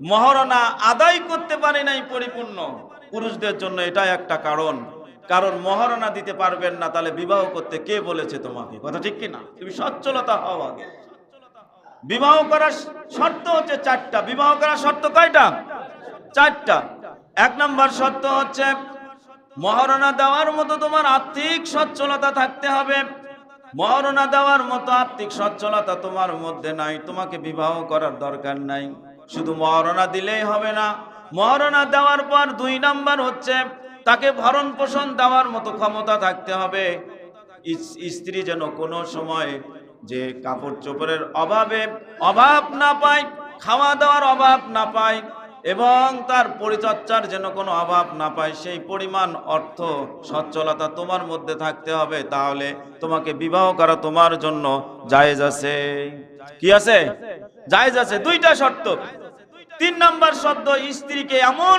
মহারণা আদায় করতে পারে নাই পরিপূর্ণ। পুরুষদের জন্য এটা একটা কারণ। কারণ মহারণা দিতে পারবেন না, তাহলে বিবাহ করতে কে বলেছে তোমাকে? কথা ঠিক কি না তুমি সচ্ছলতা হও আগে। বিবাহ করার শর্ত হচ্ছে চারটা। বিবাহ করার শর্ত কয়টা? চারটা। এক নম্বর শর্ত হচ্ছে মহারণা দেওয়ার মতো তোমার আর্থিক সচ্ছলতা থাকতে হবে। মহারণা দেওয়ার মতো আর্থিক সচ্ছলতা তোমার মধ্যে নাই। তোমাকে বিবাহ করার দরকার নাই। শুধু মহারণা দিলেই হবে না। মহারণা দেওয়ার পর দুই নাম্বার হচ্ছে, তাকে ভরণ পোষণ দেওয়ার মতো ক্ষমতা থাকতে হবে। স্ত্রী যেন কোনো সময় যে কাপড় চোপড়ের অভাবে অভাব না পায়, খাওয়া দাওয়ার অভাব না পায়, এবং তার পরিচর্যার যেন কোনো অভাব না পায়, সেই পরিমাণ অর্থ, সচ্ছলতা তোমার মধ্যে থাকতে হবে। তাহলে তোমাকে বিবাহ করা তোমার জন্য জায়েজ আছে। কি আছে? জায়েজ আছে, দুইটা শর্ত। তিন নাম্বার শব্দ স্ত্রীকে এমন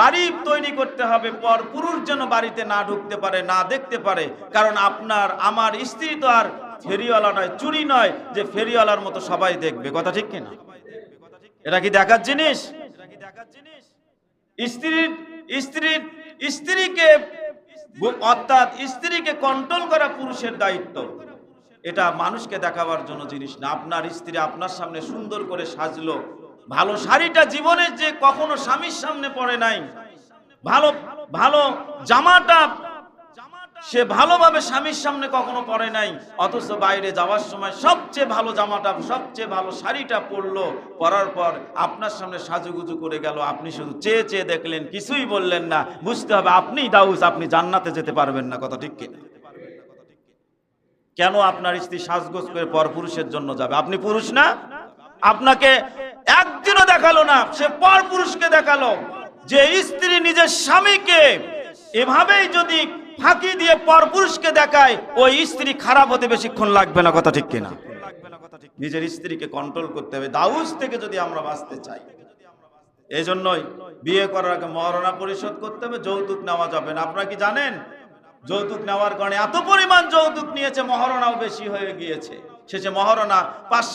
বাড়ি তৈরি করতে হবে, পর পুরুষ যেন বাড়িতে না ঢুকতে পারে, না দেখতে পারে। কারণ আপনার, আমার স্ত্রী তো আর ফেরিওয়ালা নয়, চুরি নয়, যে ফেরিওয়ালার মতো সবাই দেখবে। কথা ঠিক কিনা? এটা কি দেখার জিনিস? স্ত্রীর স্ত্রীর স্ত্রীকে অর্থাৎ স্ত্রীকে কন্ট্রোল করা পুরুষের দায়িত্ব। এটা মানুষকে দেখাবার জন্য জিনিস না। আপনার স্ত্রী আপনার সামনে সুন্দর করে সাজলো। ভালো শাড়িটা জীবনের যে কখনো স্বামীর সামনে পড়ে নাই। ভালো ভালো জামাটা সে ভালোভাবে স্বামীর সামনে কখনো পরে নাই। অথচ বাইরে যাওয়ার সময় সবচেয়ে ভালো জামাটা, সবচেয়ে ভালো শাড়িটা পরলো। পরার পর আপনার সামনে সাজুগুজু করে গেল। আপনি শুধু চেয়ে চেয়ে দেখলেন, কিছুই বললেন না। বুঝতে হবে আপনিই দাউস, আপনি জান্নাতে যেতে পারবেন না। কথা ঠিক কিনা? কেন আপনার স্ত্রী সাজগোজ করে পর পুরুষের জন্য যাবে? আপনি পুরুষ না? আপনাকে একদিনও দেখাল না, সে পর পুরুষকে দেখাল যে স্ত্রী নিজের স্বামীকে এভাবেই যদি ফাঁকি দিয়ে পর পুরুষকে দেখায়, ওই স্ত্রী খারাপ হতে বেশিক্ষণ লাগবে না, কথা ঠিক কিনা? নিজের স্ত্রীকে কন্ট্রোল করতে হবে। দাউস থেকে যদি আমরা বাঁচতে চাই এই জন্যই বিয়ে করার আগে মহারণা পরিশোধ করতে হবে, যৌতুক নেওয়া যাবে না। আপনারা কি জানেন? যৌতুক নেওয়ার কারণে এত পরিমাণ যৌতুক নিয়েছে মহারণাও বেশি হয়ে গিয়েছে। শেষে মহারণা পাঁচশো